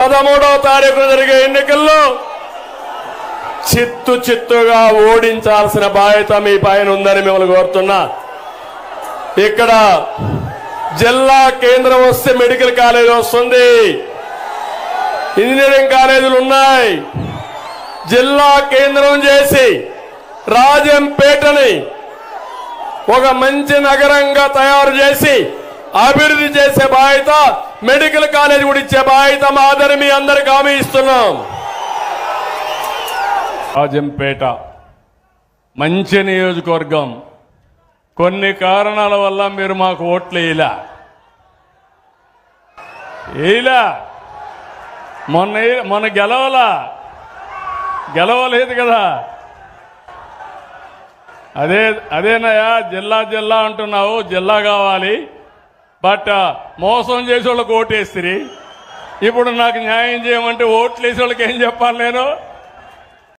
పదమూడవ తారీఖు జరిగే ఎన్నికల్లో చిత్తు చిత్తుగా ఓడించాల్సిన బాధ్యత మీ పైన ఉందని మిమ్మల్ని కోరుతున్నా. ఇక్కడ జిల్లా కేంద్రం వస్తే మెడికల్ కాలేజ్ వస్తుంది. ఇంజనీరింగ్ కాలేజీలు ఉన్నాయి. జిల్లా కేంద్రం చేసి రాజంపేటని ఒక మంచి నగరంగా తయారు చేసి అభివృద్ధి చేసే బాధ్యత మెడికల్ కాలేజ్ కూడా ఇచ్చే బాధ్యత మాదని మీ అందరికి హామీ ఇస్తున్నాం. రాజంపేట మంచి నియోజకవర్గం. కొన్ని కారణాల వల్ల మీరు మాకు ఓట్లు వేయలా? వేయలా? మొన్న మొన్న గెలవలా? గెలవలేదు కదా? అదే అదేనయ్యా జిల్లా జిల్లా అంటున్నావు జిల్లా కావాలి. బట్ మోసం చేసే వాళ్ళకి ఓటేస్తుంది ఇప్పుడు నాకు న్యాయం చేయమంటే ఓట్లు వేసే వాళ్ళకి ఏం చెప్పాలి నేను?